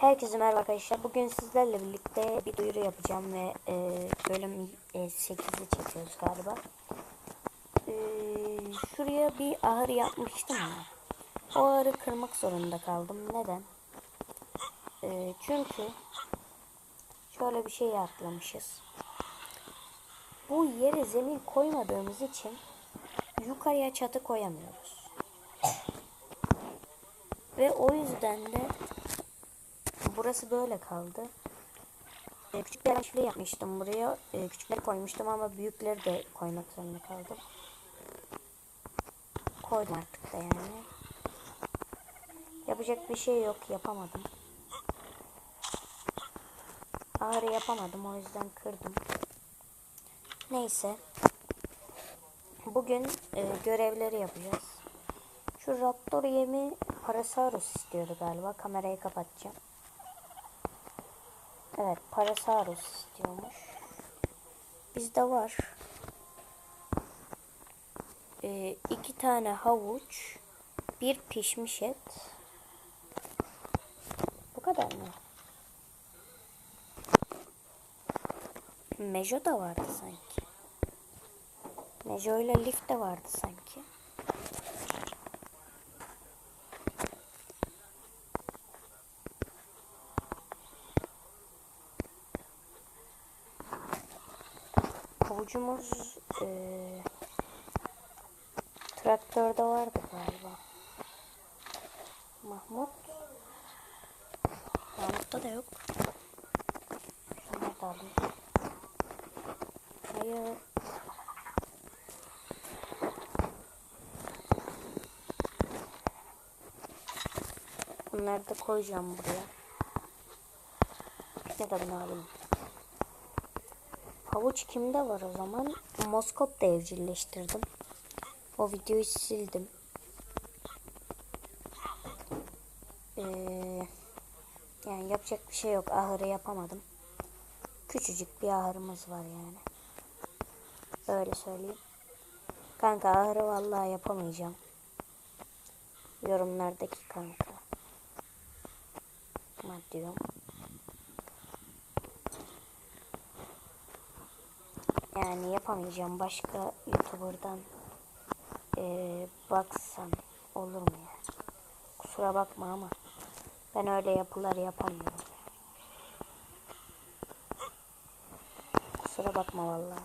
Herkese merhaba arkadaşlar. Bugün sizlerle birlikte bir duyuru yapacağım ve e, bölüm e, 8'i çekiyoruz galiba. E, şuraya bir ahır yapmıştım ya. O ahırı kırmak zorunda kaldım. Neden? E, çünkü şöyle bir şey atlamışız. Bu yere zemin koymadığımız için yukarıya çatı koyamıyoruz. Ve o yüzden de burası böyle kaldı. Ee, küçük bir araçlı yapmıştım buraya. Ee, küçükleri koymuştum ama büyükleri de koymak zorunda kaldım. Koydum artık da yani. Yapacak bir şey yok. Yapamadım. Ağrı yapamadım. O yüzden kırdım. Neyse. Bugün e, görevleri yapacağız. Şu Raptor yemi Parasaurus istiyordu galiba. Kamerayı kapatacağım. Evet Parasaurus istiyormuş. Bizde var. Ee, iki tane havuç. Bir pişmiş et. Bu kadar mı? Mejo da vardı sanki. Mejo ile Lif de vardı sanki. Havucumuz eee traktörde vardı galiba. Mahmut. Mahmut'ta da yok. Şunları da alayım. Hayır. Bunları da koyacağım buraya. Ya da bunu alayım. Havuç kimde var o zaman? Moskop'ta evcilleştirdim. O videoyu sildim. Ee, yani yapacak bir şey yok. Ahırı yapamadım. Küçücük bir ahırımız var yani. Öyle söyleyeyim. Kanka ahırı vallahi yapamayacağım. Yorumlardaki kanka. Ne Yani yapamayacağım. Başka YouTuber'dan eee baksam olur mu ya? Kusura bakma ama ben öyle yapılar yapamıyorum. Kusura bakma vallahi.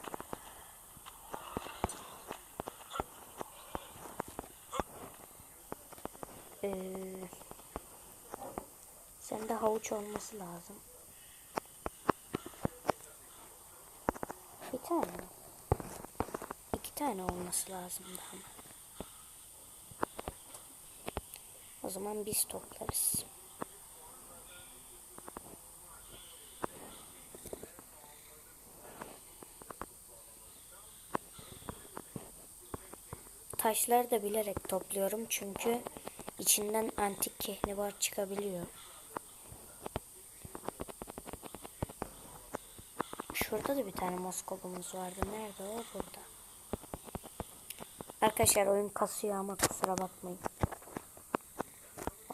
Ee, sende havuç olması lazım. Bir tane mi? İki tane olması lazım daha. O zaman biz toplarız. Taşları da bilerek topluyorum çünkü içinden antik kehribar çıkabiliyor. Şurada da bir tane moskobumuz vardı. Nerede o? Burada. Arkadaşlar oyun kasıyor ama kusura bakmayın.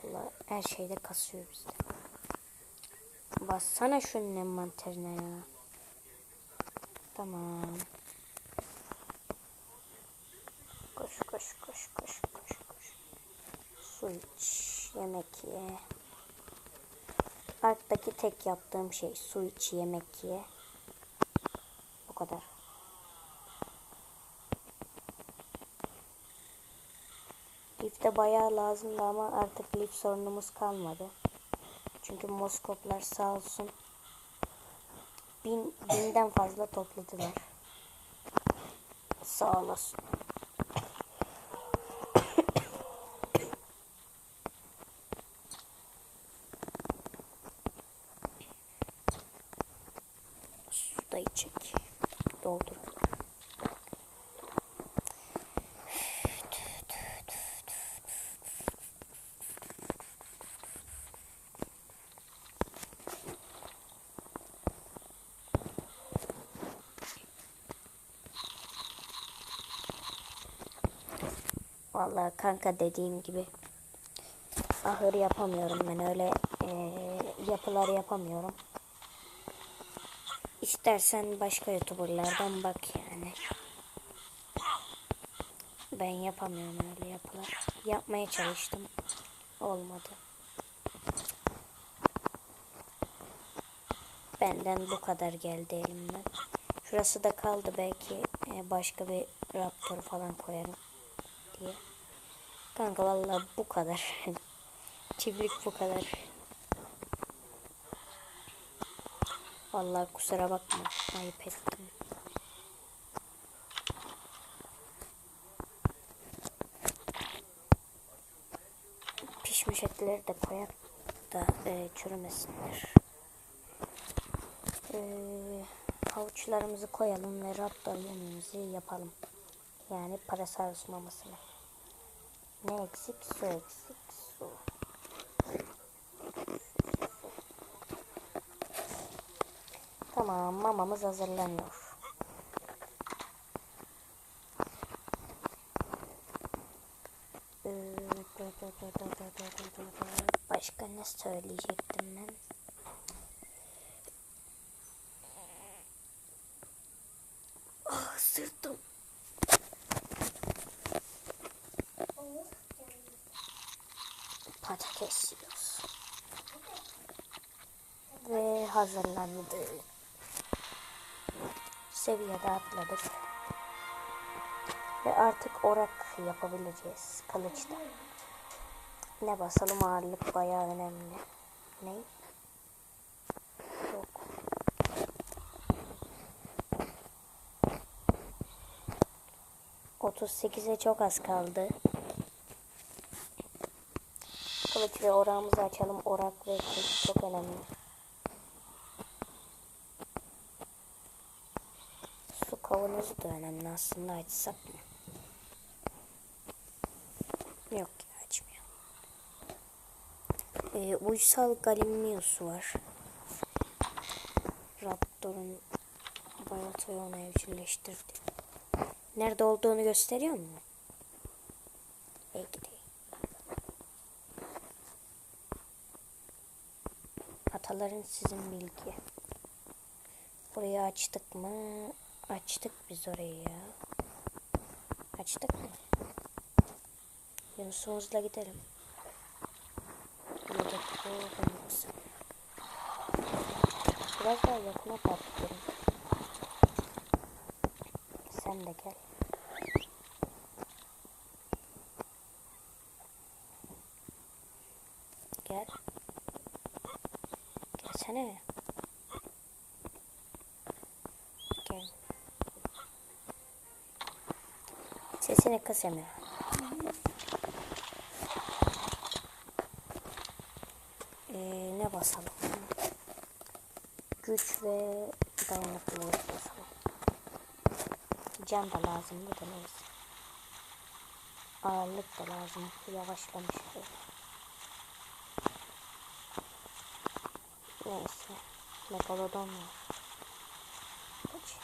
Valla her şeyde kasıyor bizde. Bassana şunun envanterine ya. Tamam. Koş koş koş koş koş koş. Su iç, yemek ye. Parktaki tek yaptığım şey su iç, yemek ye. Kadar. Lifte bayağı lazımdı ama artık lift sorunumuz kalmadı. Çünkü Moskoplar sağ olsun bin, binden fazla topladılar. Sağ olasın. Su da içecek. Doldur. Vallahi kanka dediğim gibi ahır yapamıyorum ben öyle eee, yapılar yapamıyorum. İstersen başka youtuberlardan bak yani. Ben yapamıyorum öyle yapılar. Yapmaya çalıştım. Olmadı. Benden bu kadar geldi elimden. Şurası da kaldı belki e, başka bir raptor falan koyarım diye. Kanka vallahi bu kadar. Çiftlik bu kadar. Vallahi kusura bakma. Ayıp ettim. Pişmiş etleri de koyar da e, çürümesinler. E, havuçlarımızı koyalım ve raptor yemeğimizi yapalım. Yani parasal mamasını. Ne eksik? Su eksik. Su. Tamam mamamız hazırlanıyor. Başka ne söyleyecektim ben? Ah sırtım. Patates yiyoruz. Ve hazırlandık. Seviyede atladık. Ve artık orak yapabileceğiz kılıçta. Ne basalım ağırlık bayağı önemli. Ne? Yok. Otuz sekize çok az kaldı. Kılıç ve orağımızı açalım. Orak ve kılıç çok önemli. Su kavanozu da önemli aslında açsak mı? Yok ya açmıyor. Ee, uysal Galimnius var. Raptor'un balatayı ona evcilleştirdi. Nerede olduğunu gösteriyor mu? Belki değil. Ataların sizin bilgi. Burayı açtık mı? Açtık biz orayı ya. Açtık mı? Yunus'umuzla gidelim. Yedek bulunmaz. Biraz daha yakına patlıyorum. Sen de gel. Gel. Gelsene. Gel. Sesini kıs Emre. Ee, ne basalım? Güç ve dayanıklılık basalım. Can da lazımdı da neyse. Ağırlık da lazım. Yavaşlamış böyle. Neyse. Megalodon var. Kaç.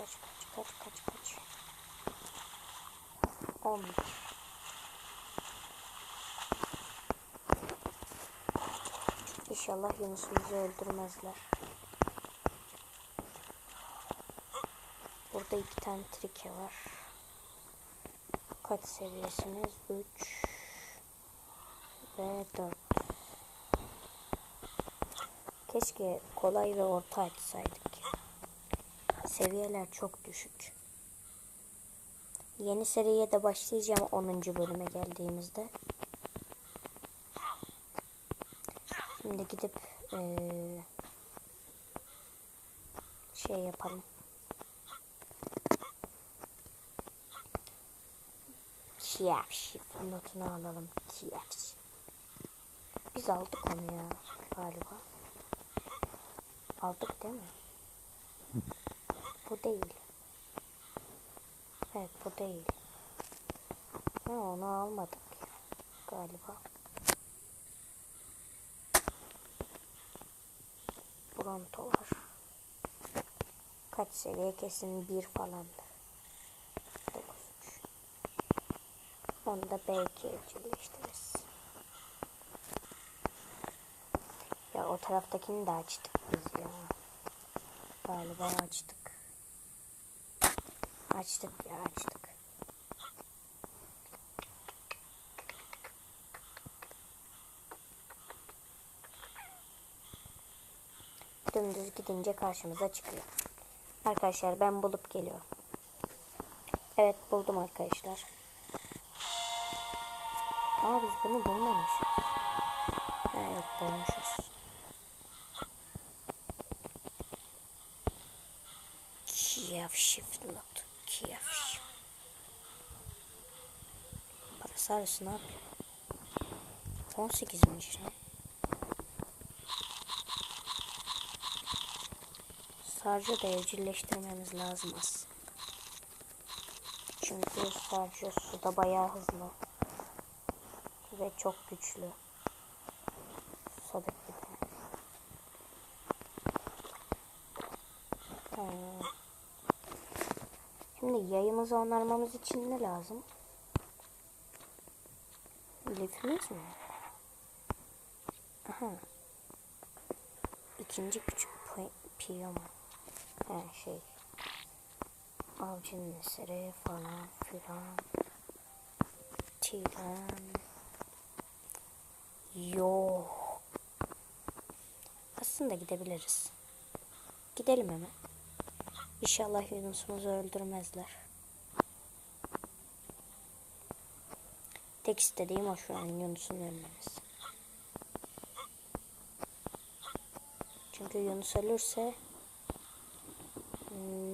Kaç kaç kaç kaç kaç. 11. İnşallah Yunus'umuzu öldürmezler. Burada iki tane trike var. Kaç seviyesiniz? 3 ve 4. Keşke kolay ve orta açsaydık. Seviyeler çok düşük. Yeni seriye de başlayacağım 10. bölüme geldiğimizde. Şimdi gidip eee, şey yapalım. TFC notunu alalım. TFC. Biz aldık onu ya galiba. Aldık değil mi? Değil. Evet bu değil. Ha, onu almadık ya, galiba. Bronto var. Kaç seviye kesin bir falandır. 9 Onu da belki evcilleştiririz. Arkadaşlar o taraftakini de açtık biz ya. Galiba açtık. Açtık ya açtık. Dümdüz gidince karşımıza çıkıyor. Arkadaşlar ben bulup geliyorum. Evet buldum arkadaşlar. Aa biz bunu bulmamışız. Ha yok bulmuşuz. Kiev Shiftlot. Kiev Shift. Arası ne yapıyor? 18'miş lan. Sarjı da evcilleştirmemiz lazım aslında. Çünkü Sarjı suda bayağı hızlı. Ve çok güçlü. Susadık bir de. Tamam. Şimdi yayımızı onarmamız için ne lazım? Lifimiz mi? Aha. İkinci küçük pi- piyoma. Ha şey. Avcının eseri falan filan. Tiran. Yok. Aslında gidebiliriz. Gidelim hemen. İnşallah Yunus'umuzu öldürmezler. Tek istediğim o şu an Yunus'un ölmemesi. Çünkü Yunus ölürse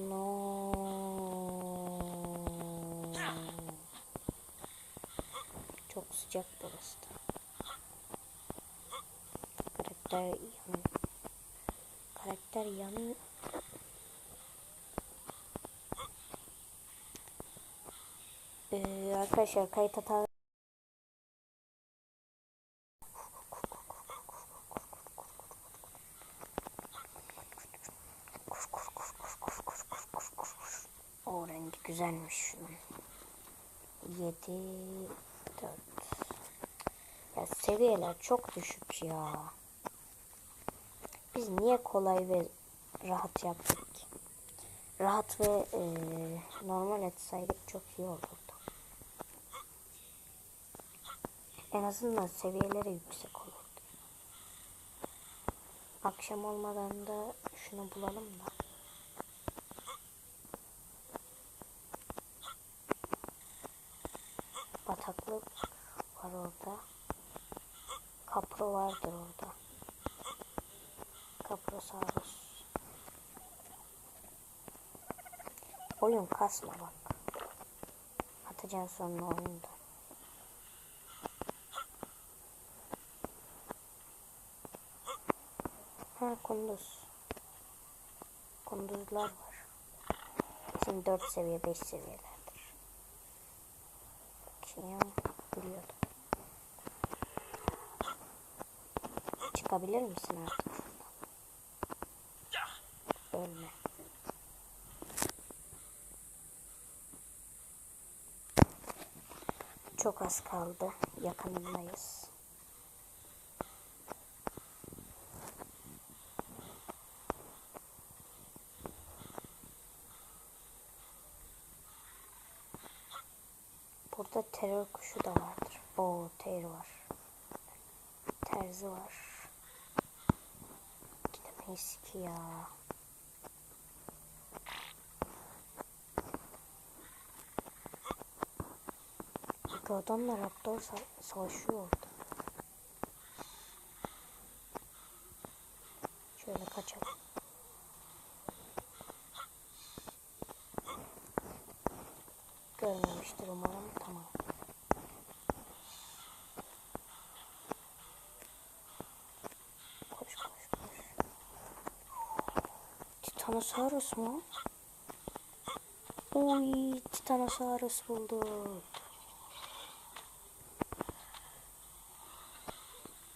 no çok sıcak burası da. Karakter yanıyor. Karakter yanıyor. Ee, arkadaşlar kayıt hata O rengi güzelmiş şunun. 7 4 Ya seviyeler çok düşük ya. Biz niye kolay ve rahat yaptık? Rahat ve e, normal etseydik çok iyi olurdu. En azından seviyeleri yüksek olurdu. Akşam olmadan da şunu bulalım da. Bataklık var orada. Kapro vardır orada. Kaprosaurus. Oyun kasma bak. Atacaksın sonra oyunda. Ha kunduz. Kunduzlar var. Kesin 4 seviye 5 seviyelerdir. Bakayım. Biliyordum. Çıkabilir misin artık? Ölme. Çok az kaldı. Yakınındayız. Burada terör kuşu da vardır. O ter var. Terzi var. Gidemeyiz ki ya. Adamla raptor sa savaşıyor orada. Şöyle kaçalım. Görmemiştir umarım. Tamam. Koş koş koş. Titanosaurus mu? Uy, Titanosaurus bulduk.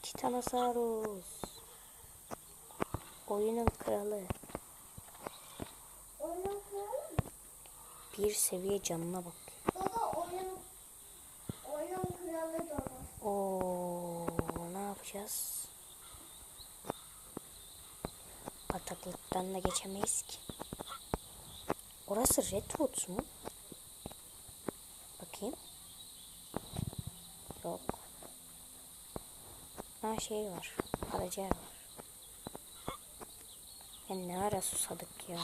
Titanosaurus. Oyunun kralı. Oyun kralı? Bir seviye canına bak. Baba oyun oyun kralı da var. Oo, ne yapacağız? Bataklıktan da geçemeyiz ki. Orası Redwood mu? Bakayım. Yok. Ha şey var. Karaciğer var. Ya ne ara susadık ya.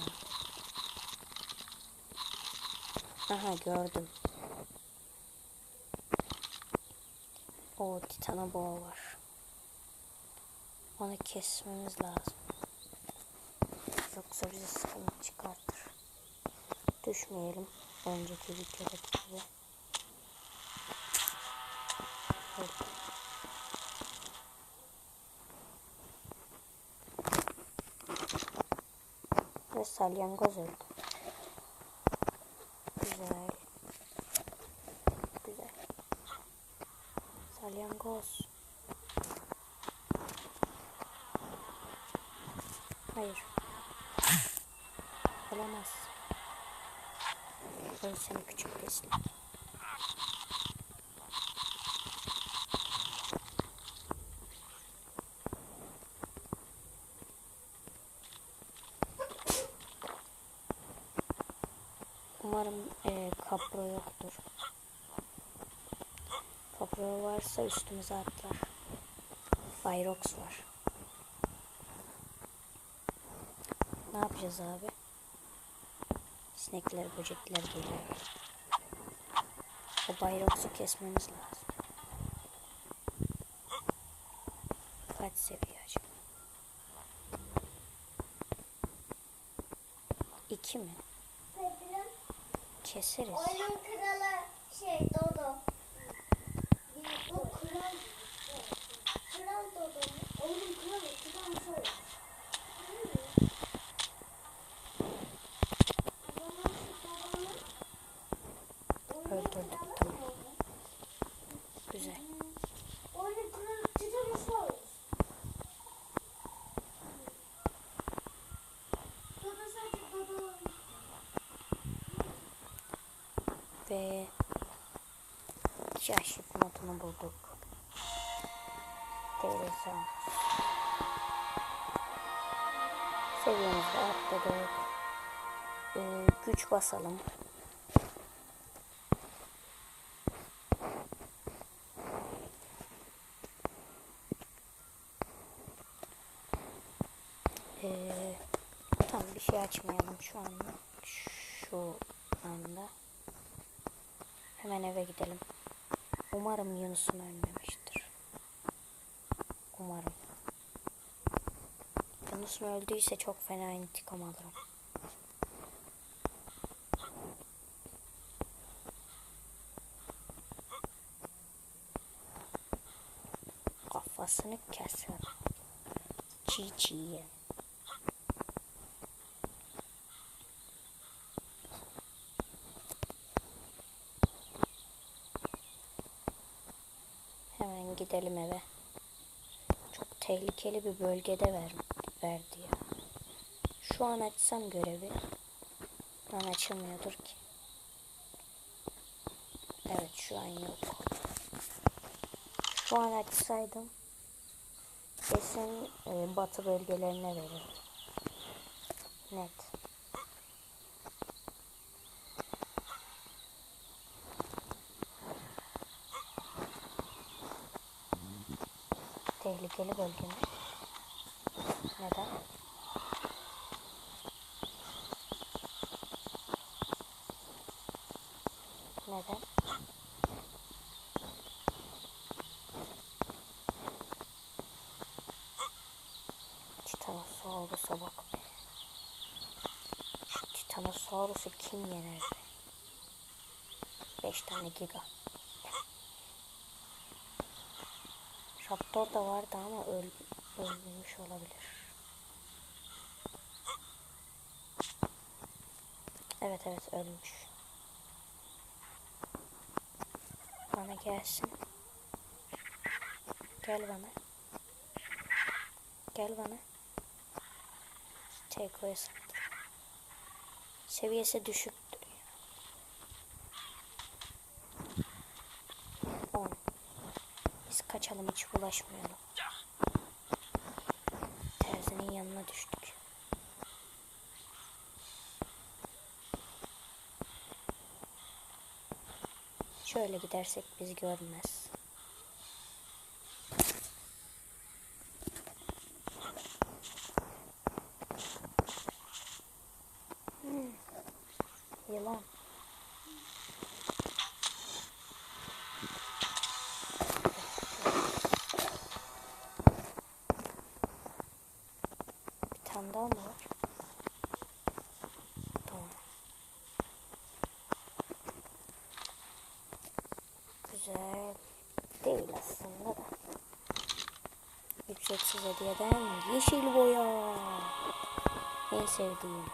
Aha gördüm. O titana boğa var. Onu kesmemiz lazım. Yoksa bize sıkıntı çıkartır. Düşmeyelim. Önceki videodaki gibi. Ve salyangoz öldü. Güzel. Güzel. Salyangoz. Hayır. Olamaz. Öl seni küçük pislik. Umarım e, kapro yoktur. Kapro varsa üstümüze atlar. Fyrox var. Ne yapacağız abi? Sinekler, böcekler geliyor. O Bayrox'u kesmemiz lazım. Kaç seviye acaba? İki mi? Keseriz. Oyunun kralı şey Dodo. Bu kral. Kral Dodo. Oyunun kralı kral soy. Öldürdük tamam. Güzel. Oyunun kralı Titan'ı soy. Dodo sadece Dodo. Ve Şaşıp modunu bulduk. Televizyon. Seviyemizi atladık. Ee, güç basalım. Ee, tam bir şey açmayalım şu anda. Şu anda. Hemen eve gidelim. Umarım Yunus'um ölmemiştir. Umarım. Yunus'um öldüyse çok fena intikam alırım. Kafasını keser. Çiğ çiğ. Hemen gidelim eve. Çok tehlikeli bir bölgede ver, verdi ya. Şu an açsam görevi. Lan açılmıyordur ki. Evet şu an yok. Şu an açsaydım kesin e, batı bölgelerine verir. Net. Tehlikeli bölge mi? Neden? Neden? Titanosaurus'a bak be. Titanosaurus'u kim yener be? 5 tane giga. Raptor da vardı ama öl ölmüş olabilir. Evet evet ölmüş. Bana gelsin. Gel bana. Gel bana. Teko'ya sattı. Seviyesi düşüktür. biz kaçalım hiç bulaşmayalım. Terzinin yanına düştük. Şöyle gidersek bizi görmez. Güzel değil aslında da. Ücretsiz hediyeden yeşil boya. En sevdiğim.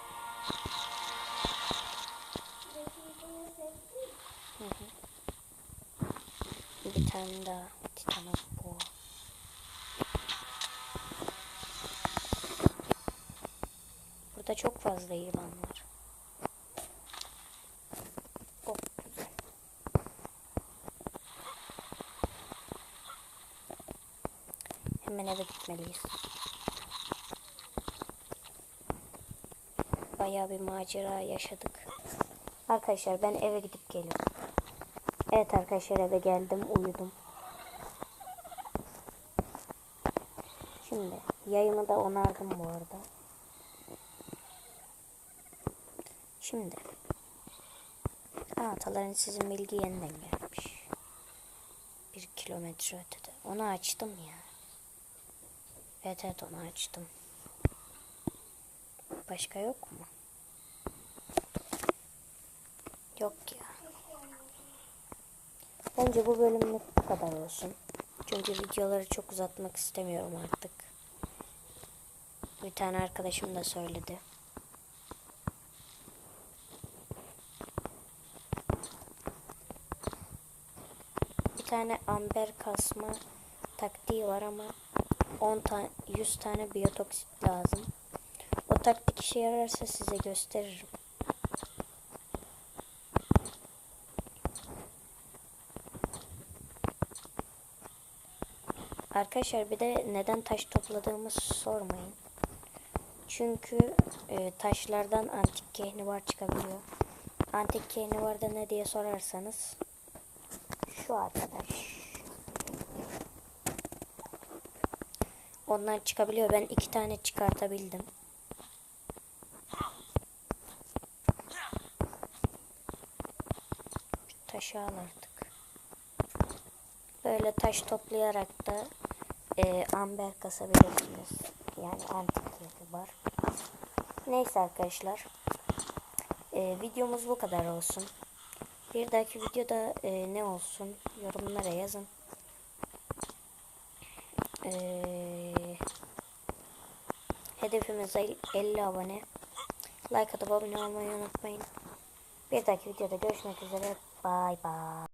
Hı hı. Bir tane daha titanak boğa. Burada çok fazla yılan var. Çok güzel. Hemen eve gitmeliyiz. Bayağı bir macera yaşadık. Arkadaşlar ben eve gidip geliyorum. Evet arkadaşlar eve geldim uyudum. Şimdi yayımı da onardım bu arada. Şimdi. Ataların sizin bilgi yeniden gelmiş. Bir kilometre ötede. Onu açtım ya. Evet evet onu açtım. Başka yok mu? Yok ya. Bence bu bölümlük bu kadar olsun. Çünkü videoları çok uzatmak istemiyorum artık. Bir tane arkadaşım da söyledi. Bir tane amber kasma taktiği var ama 10 tane 100 tane biyotoksit lazım. O taktik işe yararsa size gösteririm. Arkadaşlar bir de neden taş topladığımı sormayın. Çünkü e, taşlardan antik kehnivar çıkabiliyor. Antik kehnivar da ne diye sorarsanız şu arkadaş. Ondan çıkabiliyor. Ben iki tane çıkartabildim. Şu taşı al artık. Böyle taş toplayarak da e, amber kasabilirsiniz. Yani antik var. Neyse arkadaşlar. E, videomuz bu kadar olsun. Bir dahaki videoda e, ne olsun yorumlara yazın. E, hedefimiz el- 50 abone. Like atıp abone olmayı unutmayın. Bir dahaki videoda görüşmek üzere. Bay bay.